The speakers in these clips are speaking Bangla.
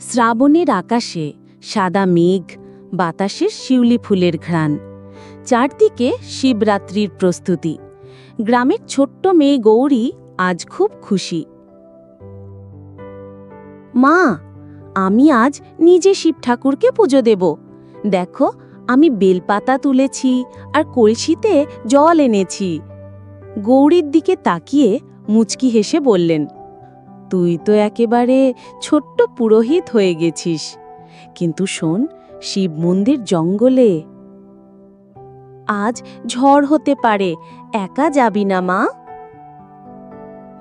শ্রাবণের আকাশে সাদা মেঘ বাতাসের শিউলি ফুলের ঘ্রাণ। চারদিকে শিবরাত্রির প্রস্তুতি। গ্রামের ছোট্ট মেয়ে গৌরী আজ খুব খুশি। মা, আমি আজ নিজে শিব ঠাকুরকে পুজো দেব। দেখো, আমি বেলপাতা তুলেছি আর কলসিতে জল এনেছি। গৌরীর দিকে তাকিয়ে মুচকি হেসে বললেন তুই তো একেবারে ছোট্ট পুরোহিত হয়ে গেছিস। কিন্তু শোন, শিব মন্দির জঙ্গলে। আজ ঝড় হতে পারে, একা যাবি না মা।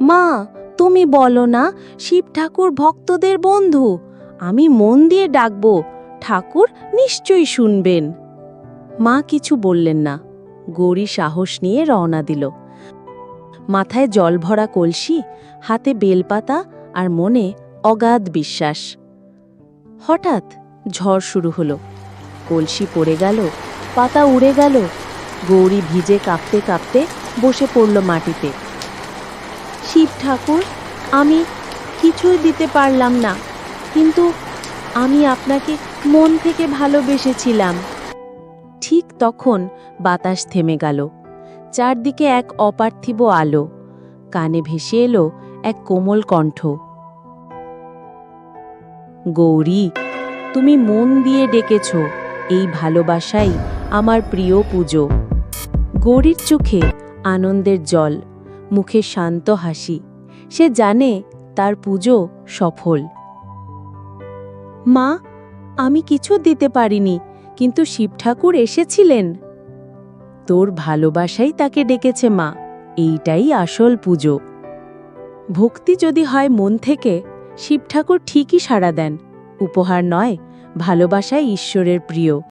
মা, তুমি বলো না, শিব ঠাকুর ভক্তদের বন্ধু। আমি মন দিয়ে ডাকব, ঠাকুর নিশ্চয়ই শুনবেন। মা কিছু বললেন না, গৌরী সাহস নিয়ে রওনা দিল। মাথায় জল ভরা কলসি, হাতে বেলপাতা আর মনে অগাধ বিশ্বাস। হঠাৎ ঝড় শুরু হলো। কলসি পড়ে গেল, পাতা উড়ে গেল, গৌরী ভিজে কাঁপতে কাঁপতে বসে পড়ল মাটিতে। শিব ঠাকুর, আমি কিছুই দিতে পারলাম না, কিন্তু আমি আপনাকে মন থেকে ভালোবেসেছিলাম। ঠিক তখন বাতাস থেমে গেল। চারদিকে এক অপার্থিব আলো। কানে ভেসে এলো এক কোমল কণ্ঠ। গৌরী, তুমি মন দিয়ে ডেকেছ, এই ভালোবাসাই আমার প্রিয় পুজো। গৌরীর চোখে আনন্দের জল, মুখে শান্ত হাসি। সে জানে তার পুজো সফল। মা, আমি কিছু দিতে পারিনি, কিন্তু শিব ঠাকুর এসেছিলেন। তোর ভালোবাসাই তাকে ডেকেছে মা। এইটাই আসল পুজো। ভক্তি যদি হয় মন থেকে শিব ঠাকুর ঠিকই সাড়া দেন। উপহার নয়, ভালোবাসাই ঈশ্বরের প্রিয়।